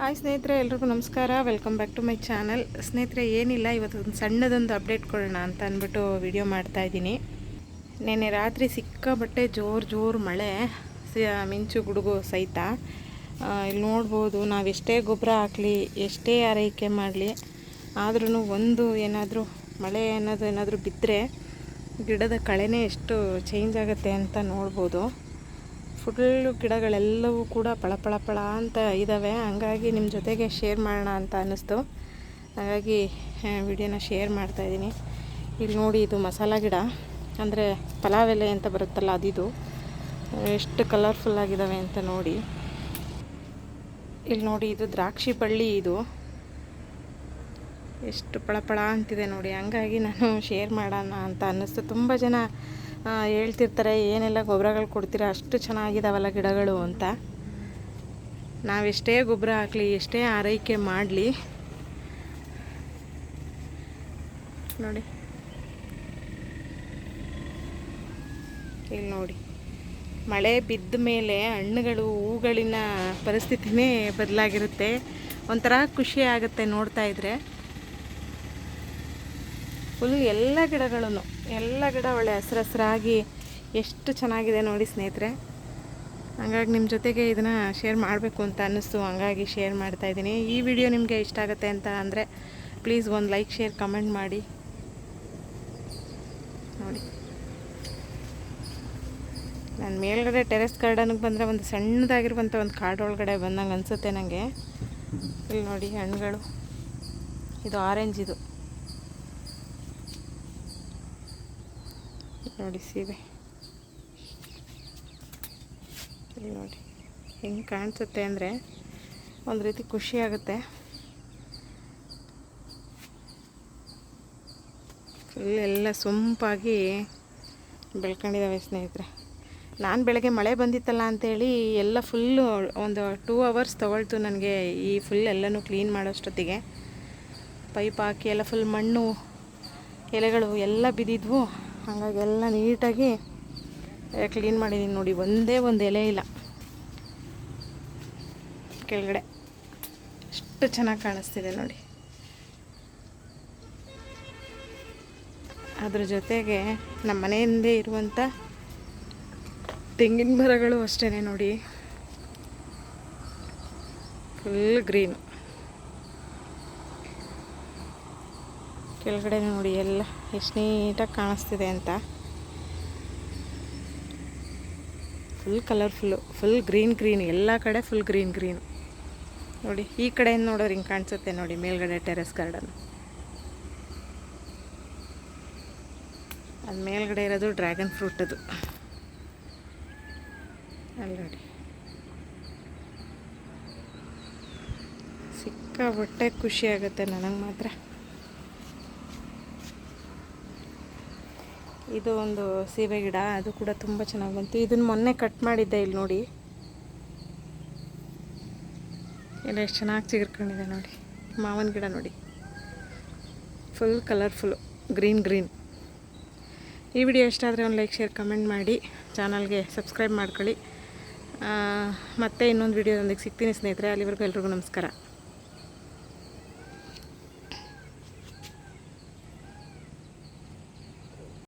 Hi ಸ್ನೇಹಿತರೆ, ಎಲ್ರಿಗೂ ನಮಸ್ಕಾರ. Welcome back to my channel ಸ್ನೇಹಿತರೆ, ಏನಿಲ್ಲ, ಇವತ್ತು ಒಂದು ಸಣ್ಣದೊಂದು ಅಪ್ಡೇಟ್ ಕೊಡೋಣ ಅಂತ ಅಂದ್ಬಿಟ್ಟು ವಿಡಿಯೋ ಮಾಡ್ತಾ ಇದ್ದೀನಿ. ನೆನ್ನೆ ರಾತ್ರಿ ಸಿಕ್ಕಾಬಟ್ಟೆ ಜೋರು ಜೋರು ಮಳೆ ಮಿಂಚು ಗುಡುಗು ಸಹಿತ. ಇಲ್ಲಿ ನೋಡ್ಬೋದು, ನಾವು ಎಷ್ಟೇ ಗೊಬ್ಬರ ಹಾಕಲಿ, ಎಷ್ಟೇ ಆರೈಕೆ ಮಾಡಲಿ ಆದ್ರೂ ಒಂದು ಏನಾದರೂ ಮಳೆ ಅನ್ನೋದು ಏನಾದರೂ ಬಿದ್ದರೆ ಗಿಡದ ಕಳೆನೇ ಎಷ್ಟು ಚೇಂಜ್ ಆಗುತ್ತೆ ಅಂತ ನೋಡ್ಬೋದು. ಫುಲ್ಲು ಗಿಡಗಳೆಲ್ಲವೂ ಕೂಡ ಪಳಪಳ ಪಳ ಅಂತ ಇದ್ದಾವೆ ಹಂಗಾಗಿ ನಿಮ್ಮ ಜೊತೆಗೆ ಶೇರ್ ಮಾಡೋಣ ಅಂತ ಅನ್ನಿಸ್ತು. ಹಾಗಾಗಿ ವಿಡಿಯೋನ ಶೇರ್ ಮಾಡ್ತಾಯಿದ್ದೀನಿ ಇಲ್ಲಿ ನೋಡಿ ಇದು ಮಸಾಲ ಗಿಡ. ಅಂದರೆ ಪಲಾವ್ ಎಲೆ ಅಂತ ಬರುತ್ತಲ್ಲ ಅದಿದು. ಎಷ್ಟು ಕಲರ್ಫುಲ್ ಆಗಿದ್ದಾವೆ ಅಂತ ನೋಡಿ. ಇಲ್ಲಿ ನೋಡಿ ಇದು ದ್ರಾಕ್ಷಿ ಬಳ್ಳಿ ಇದು. ಎಷ್ಟು ಪಳಪಳ ಅಂತಿದೆ ನೋಡಿ. ಹಂಗಾಗಿ ನಾನು ಶೇರ್ ಮಾಡೋಣ ಅಂತ ಅನ್ನಿಸ್ತು. ತುಂಬ ಜನ ಹೇಳ್ತಿರ್ತಾರೆ, ಏನೆಲ್ಲ ಗೊಬ್ಬರಗಳು ಕೊಡ್ತೀರ, ಅಷ್ಟು ಚೆನ್ನಾಗಿದಾವಲ್ಲ ಗಿಡಗಳು ಅಂತ. ನಾವೆಷ್ಟೇ ಗೊಬ್ಬರ ಹಾಕಲಿ, ಎಷ್ಟೇ ಆರೈಕೆ ಮಾಡಲಿ. ನೋಡಿ. ಇಲ್ಲಿ ನೋಡಿ. ಮಳೆ ಬಿದ್ದ ಮೇಲೆ ಹಣ್ಣುಗಳು ಹೂಗಳಿನ ಪರಿಸ್ಥಿತಿನೇ ಬದಲಾಗಿರುತ್ತೆ. ಒಂಥರ ಖುಷಿ ಆಗುತ್ತೆ ನೋಡ್ತಾ ಇದ್ರೆ. ಫುಲ್ ಎಲ್ಲ ಗಿಡಗಳನ್ನು ಎಲ್ಲ ಗಿಡ ಒಳ್ಳೆ ಹಸ್ರು ಹಸ್ರಾಗಿ ಎಷ್ಟು ಚೆನ್ನಾಗಿದೆ ನೋಡಿ ಸ್ನೇಹಿತರೆ. ಹಂಗಾಗಿ ನಿಮ್ಮ ಜೊತೆಗೆ ಇದನ್ನು ಶೇರ್ ಮಾಡಬೇಕು ಅಂತ ಅನ್ನಿಸ್ತು. ಹಂಗಾಗಿ ಶೇರ್ ಮಾಡ್ತಾ ಇದ್ದೀನಿ. ಈ ವಿಡಿಯೋ ನಿಮಗೆ ಇಷ್ಟ ಆಗುತ್ತೆ ಅಂತ ಅಂದರೆ ಪ್ಲೀಸ್ ಒಂದು ಲೈಕ್ ಶೇರ್ ಕಮೆಂಟ್ ಮಾಡಿ. ನೋಡಿ. ನಾನು ಮೇಲ್ಗಡೆ ಟೆರೆಸ್ ಗಾರ್ಡನ್ಗೆ ಬಂದರೆ ಒಂದು ಸಣ್ಣದಾಗಿರುವಂಥ ಒಂದು ಕಾಡು ಒಳಗಡೆ ಬಂದಂಗೆ ಅನಿಸುತ್ತೆ ನನಗೆ ಇಲ್ಲಿ ನೋಡಿ ಹಣ್ಣುಗಳು. ಇದು ಆರೆಂಜ್ ಇದು. ನೋಡಿ ಇಲ್ಲಿ ನೋಡಿ, ಹೆಂಗೆ ಕಾಣಿಸುತ್ತೆ ಅಂದರೆ ಒಂದು ರೀತಿ ಖುಷಿಯಾಗುತ್ತೆ ಫುಲ್ ಎಲ್ಲ ಸೊಂಪಾಗಿ ಬೆಳ್ಕೊಂಡಿದ್ದಾವೆ ಸ್ನೇಹಿತರೆ. ನಾನು ಬೆಳಗ್ಗೆ ಮಳೆ ಬಂದಿತ್ತಲ್ಲ ಅಂಥೇಳಿ ಎಲ್ಲ ಫುಲ್ಲು ಒಂದು ಟೂ ಅವರ್ಸ್ ತೊಗೊಳ್ತು ನನಗೆ ಈ ಫುಲ್ ಎಲ್ಲನೂ ಕ್ಲೀನ್ ಮಾಡೋಷ್ಟೊತ್ತಿಗೆ. ಪೈಪ್ ಹಾಕಿ ಎಲ್ಲ ಫುಲ್ ಮಣ್ಣು, ಎಲೆಗಳು ಎಲ್ಲ ಬಿದ್ದಿದ್ವು. ಹಾಗಾಗಿ ಎಲ್ಲ ನೀಟಾಗಿ ಕ್ಲೀನ್ ಮಾಡಿದ್ದೀನಿ ನೋಡಿ. ಒಂದೇ ಒಂದು ಎಲೆ ಇಲ್ಲ. ಕೆಳಗಡೆ ಎಷ್ಟು ಚೆನ್ನಾಗಿ ಕಾಣಿಸ್ತಿದೆ ನೋಡಿ. ಅದ್ರ ಜೊತೆಗೆ ನಮ್ಮ ಮನೆಯಿಂದೇ ಇರುವಂಥ ತೆಂಗಿನ ಮರಗಳು ಅಷ್ಟೇ ನೋಡಿ. ಫುಲ್ ಗ್ರೀನ್ ಕೆಳಗಡೆ ನೋಡಿ, ಎಲ್ಲ ಎಷ್ಟು ನೀಟಾಗಿ ಕಾಣಿಸ್ತಿದೆ ಅಂತ. Full colourful full green green ಎಲ್ಲ ಕಡೆ ಫುಲ್ ಗ್ರೀನ್ ಗ್ರೀನ್ ನೋಡಿ, ಈ ಕಡೆಯಿಂದ ನೋಡೋರು ಹಿಂಗೆ ಕಾಣಿಸುತ್ತೆ ನೋಡಿ, ಮೇಲ್ಗಡೆ ಟೆರೆಸ್ ಗಾರ್ಡನ್ ಅದು ಮೇಲ್ಗಡೆ ಇರೋದು ಡ್ರ್ಯಾಗನ್ ಫ್ರೂಟ್ ಅದು. ಅಲ್ಲಿ ನೋಡಿ. ಸಿಕ್ಕಾಬಟ್ಟೆ ಖುಷಿ ಆಗುತ್ತೆ ನನಗೆ ಮಾತ್ರ. ಇದು ಒಂದು ಸೀಬೆ ಗಿಡ, ಅದು ಕೂಡ ತುಂಬ ಚೆನ್ನಾಗಿ ಬಂತು. ಇದನ್ನು ಮೊನ್ನೆ ಕಟ್ ಮಾಡಿದ್ದೆ ಇಲ್ಲಿ ನೋಡಿ. ಎಲ್ಲ ಎಷ್ಟು ಚೆನ್ನಾಗಿ ಚಿಗುರ್ಕೊಂಡಿದೆ ನೋಡಿ. ಮಾವಿನ ಗಿಡ ನೋಡಿ. ಫುಲ್ ಕಲರ್ಫುಲ್ಲು ಗ್ರೀನ್ ಗ್ರೀನ್ ಈ ವಿಡಿಯೋ ಇಷ್ಟ ಆದರೆ ಒಂದು ಲೈಕ್ ಶೇರ್ ಕಮೆಂಟ್ ಮಾಡಿ. ಚಾನಲ್ಗೆ ಸಬ್ಸ್ಕ್ರೈಬ್ ಮಾಡ್ಕೊಳ್ಳಿ. ಮತ್ತೆ ಇನ್ನೊಂದು ವಿಡಿಯೋದೊಂದಿಗೆ ಸಿಗ್ತೀನಿ ಸ್ನೇಹಿತರೆ. ಅಲ್ಲಿವರೆಗೂ ಎಲ್ರಿಗೂ ನಮಸ್ಕಾರ.